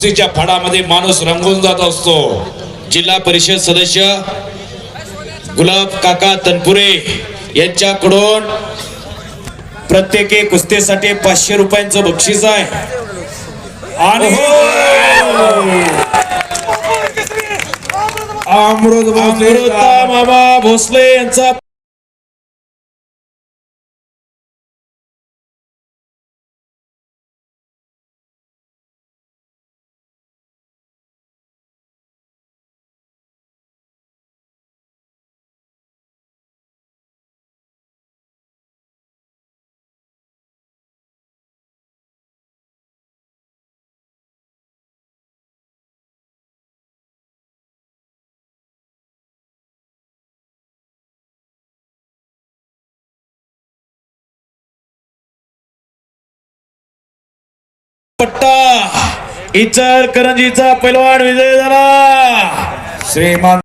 फडामध्ये माणूस रंगून जात असतो. जिल्हा परिषद सदस्य गुलाब काका तनपुरे यांच्याकडून प्रत्येकी कुस्तीसाठी पाचशे रुपयांचं बक्षीस आहे. आणि हो! अमृत अमृता मामा भोसले यांचा पट्टा इचर करंजीचा पैलवान विजय झाला. श्रीमान